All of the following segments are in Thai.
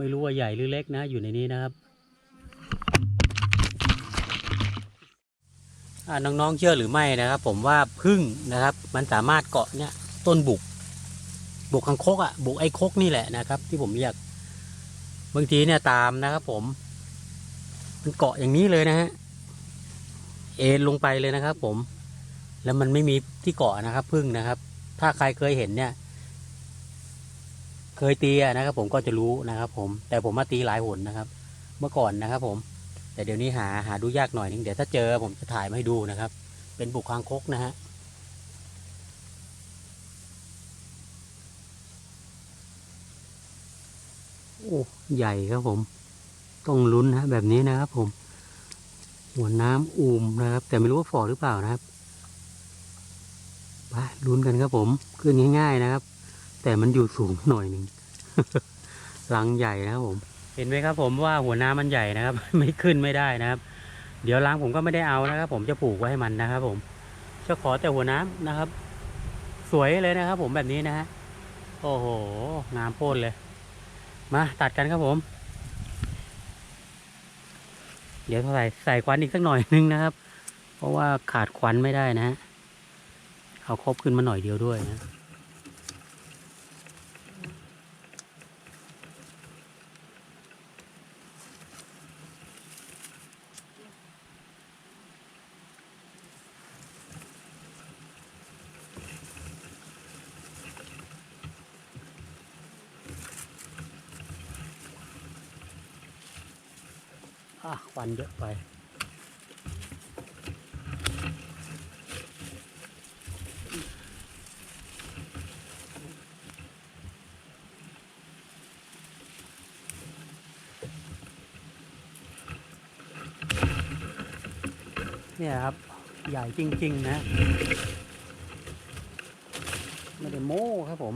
ไม่รู้ว่าใหญ่หรือเล็กนะ อยู่ในนี้นะครับน้องๆเชื่อหรือไม่นะครับ ผมว่าพึ่งนะครับ มันสามารถเกาะเนี่ยต้นบุก บุกคังคกอะ บุกไอ้คกนี่แหละนะครับ ที่ผมเรียกบางทีเนี่ยตามนะครับ ผม มันเกาะอย่างนี้เลยนะฮะเอ็นลงไปเลยนะครับ ผม แล้วมันไม่มีที่เกาะนะครับ พึ่งนะครับ ถ้าใครเคยเห็นเนี่ย เคยตีนะครับ ผมก็จะรู้นะครับ ผม แต่ผมมาตีหลายหนนะครับ เมื่อก่อนนะครับ ผม แต่เดี๋ยวนี้หาหาดูยากหน่อยนึงเดี๋ยวถ้าเจอผมจะถ่ายมาให้ดูนะครับ เป็นบุกคางคกนะฮะโอ้ใหญ่ครับผม ต้องลุ้นนะแบบนี้นะครับผมหัวน้ำอูมนะครับ แต่ไม่รู้ว่าฝ่อหรือเปล่านะครับไปลุ้นกันครับผมขึ้นง่ายๆนะครับ แต่มันอยู่สูงหน่อยหนึ่งลังใหญ่นะครับผม เห็นไหมครับ ผมว่าหัวน้ำมันใหญ่นะครับ ไม่ขึ้นไม่ได้นะครับ เดี๋ยวลังผมก็ไม่ได้เอานะครับ ผมจะปลูกไว้ให้มันนะครับ ผมจะขอแต่หัวน้ำนะครับ สวยเลยนะครับ ผมแบบนี้นะฮะโอ้โหงามโพ้นเลย มาตัดกันครับผม เดี๋ยวใส่ใส่ควันอีกสักหน่อยนึงนะครับ เพราะว่าขาดควันไม่ได้นะฮะเอาครบขึ้นมาหน่อยเดียวด้วยนะ อะควันเยอะไป เนี่ยครับ ใหญ่จริง ๆ นะ ไม่ได้โม้ครับผม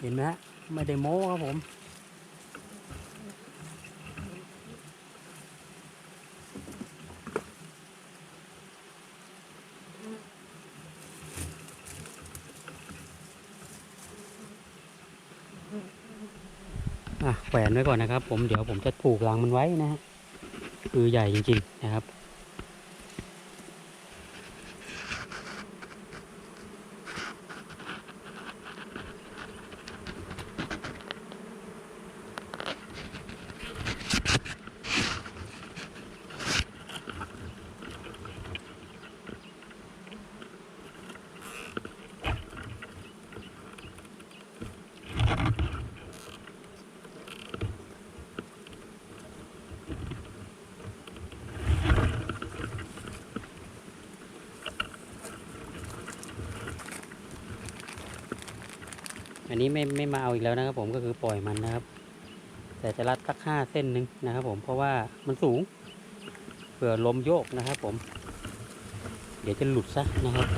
เห็นไหมฮะ ไม่ได้โม้ครับผม อะแขวนไว้ก่อนนะครับ ผมเดี๋ยวผมจะผูกรังมันไว้นะฮะคือใหญ่จริง ๆ นะครับ อันนี้ไม่ไม่มาเอาอีกแล้วนะครับผมก็คือปล่อยมันนะครับ แต่จะรัดสักห้าเส้นหนึ่งนะครับผมเพราะว่ามันสูงเผื่อลมโยกนะครับผม เดี๋ยวจะหลุดซะนะครับ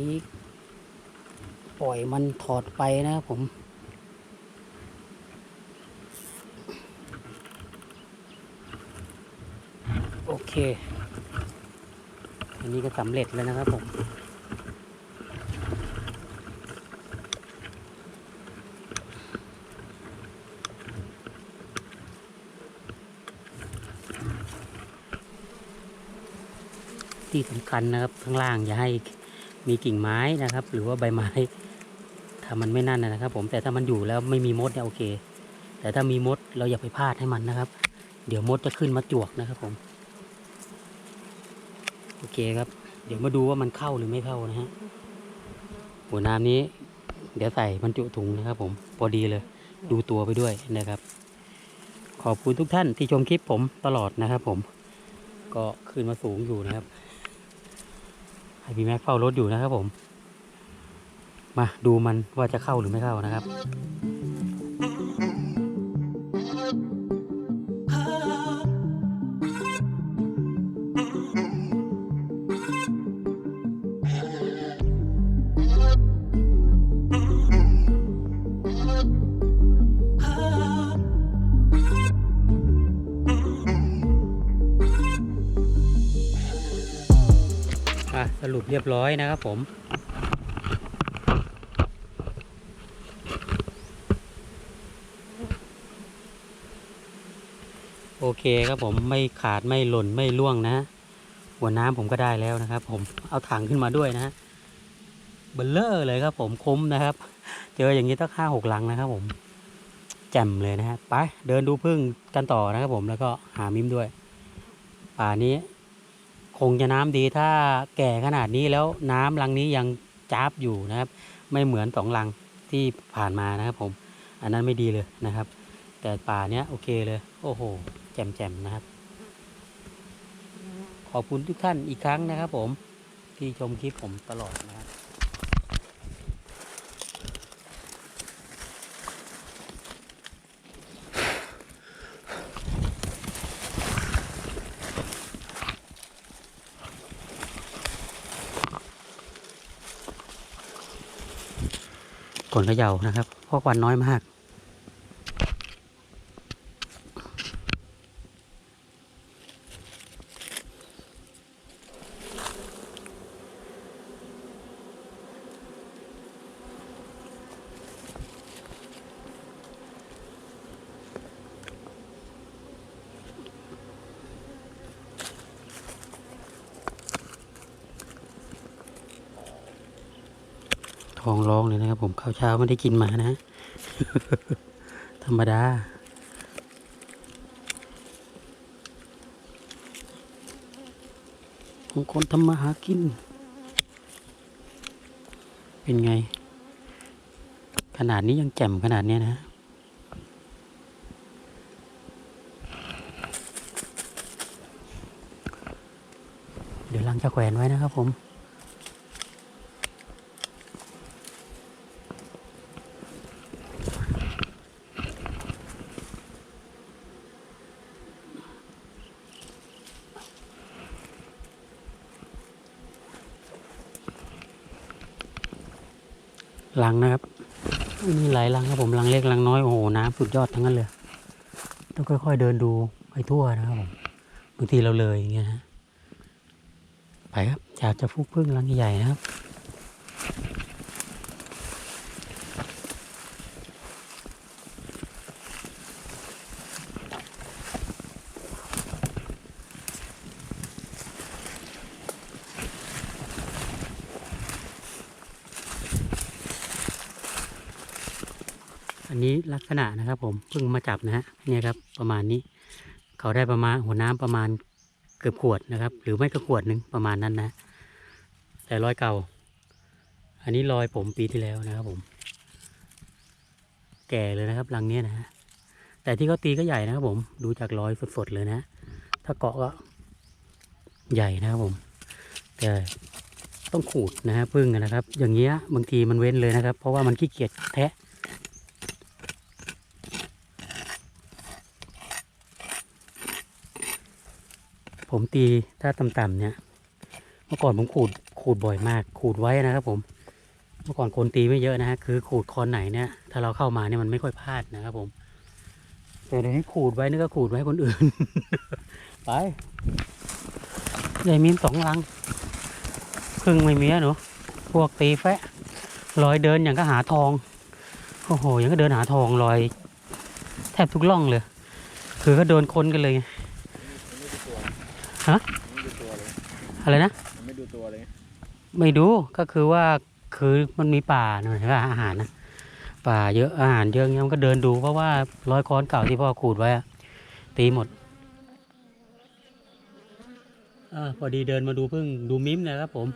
นี้ ปล่อยมันถอดไปนะครับผมโอเค อันนี้ก็สำเร็จแล้วนะครับผม ที่สำคัญนะครับข้างล่างอย่าให้ มีกิ่งไม้นะครับ หรือว่าใบไม้ถ้ามันไม่นั่นนะครับ ผมแต่ถ้ามันอยู่แล้วไม่มีมดเนี่ยโอเค แต่ถ้ามีมดเราอย่าไปพลาดให้มันนะครับ เดี๋ยวมดจะขึ้นมาจวกนะครับผม โอเคครับ เดี๋ยวมาดูว่ามันเข้าหรือไม่เข้านะฮะหัวน้ำนี้ เดี๋ยวใส่บรรจุถุงนะครับ ผมพอดีเลย ดูตัวไปด้วยนะครับ ขอบคุณทุกท่านที่ชมคลิปผมตลอดนะครับ ผม ก็ขึ้นมาสูงอยู่นะครับ ไอพี่แม็กเฝ้ารถอยู่นะครับผม มาดูมันว่าจะเข้าหรือไม่เข้านะครับ สรุปเรียบร้อยนะครับผม โอเคครับผมไม่ขาดไม่หล่นไม่ล่วงนะ หัวน้ำผมก็ได้แล้วนะครับ ผมเอาถังขึ้นมาด้วยนะเบลเลอร์เลยครับผมคุ้มนะครับ เจออย่างนี้ตั้งห้าหกลังนะครับผมแจ่มเลยนะฮะไปเดินดูพึ่งกันต่อนะครับผมแล้วก็หามิมด้วย ป่านี้ คงจะน้ำดีถ้าแก่ขนาดนี้แล้วน้ำลังนี้ยังจ้าบอยู่นะครับ ไม่เหมือนสองลังที่ผ่านมานะครับผม อันนั้นไม่ดีเลยนะครับ แต่ป่าเนี้ยโอเคเลย โอ้โห แจ่มๆนะครับ ขอบคุณทุกท่านอีกครั้งนะครับผมที่ชมคลิปผมตลอดนะครับ กนเขย่านะครับเพราะวันน้อยมาก ท้องร้องเลยนะครับ ผมข้าวเช้าไม่ได้กินมานะ ธรรมดาของคนทำมาหากิน เป็นไง ขนาดนี้ยังแจ่มขนาดนี้นะเดี๋ยวลังจะแขวนไว้นะครับผม ลังนะครับมีหลายลังครับผมลังเล็กลังน้อยโอ้โหน้ำสุดยอดทั้งนั้นเลยต้องค่อยๆเดินดูไปทั่วนะครับผมบางทีเราเลยอย่างเงี้ยฮะไปครับอยากจะฟุกพึ่งลังใหญ่ๆนะครับ อันนี้ลักษณะนะครับ ผมเพิ่งมาจับนะฮะเนี่ยครับ ประมาณนี้ เขาได้ประมาณหัวน้ำประมาณเกือบขวดนะครับ หรือไม่ก็ขวดหนึ่งประมาณนั้นนะ แต่รอยเก่า อันนี้รอยผมปีที่แล้วนะครับ ผม แก่เลยนะครับรังเนี้ยนะฮะแต่ที่เขาตีก็ใหญ่นะครับ ผมดูจากรอยสดๆเลยนะ ถ้าเกาะก็ใหญ่นะครับผมแต่ต้องขูดนะฮะพึ่งนะครับ อย่างเงี้ยบางทีมันเว้นเลยนะครับ เพราะว่ามันขี้เกียจแทะ ผมตีถ้าต่ำๆเนี่ย เมื่อก่อนผมขูดขูดบ่อยมาก ขูดไว้นะครับผม เมื่อก่อนคนตีไม่เยอะนะฮะคือขูดคอนไหนเนี่ย ถ้าเราเข้ามาเนี่ยมันไม่ค่อยพลาดนะครับผมแต่เดี๋ยวนี้ขูดไว้นี่ก็ขูดไว้คนอื่น ไปใหญ่มีสองลังพึ่งไม่มีอะหนูพวกตีแฟะลอยเดินอย่างก็หาทองโอ้โหอย่างก็เดินหาทองลอย แทบทุกล่องเลย คือก็โดนคนกันเลย ฮะไม่ดูตัวเลยอะไรนะมันไม่ดูตัวเลยไม่ดูก็คือว่าคือมันมีป่าหน่อยว่าอาหารนะป่าเยอะอาหารเยอะเงี้ยมันก็เดินดูเพราะว่าร้อยค้อนเก่าที่พ่อขูดไว้อะตีหมดอพอดีเดินมาดูพึ่งดูมิ้มนะครับผม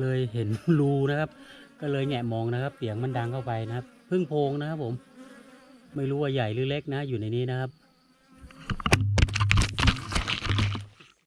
เลยเห็นรูนะครับ ก็เลยแงะมองนะครับเสียงมันดังเข้าไปนะครับพึ่งโพงนะครับผม ไม่รู้ว่าใหญ่หรือเล็กนะอยู่ในนี้นะครับ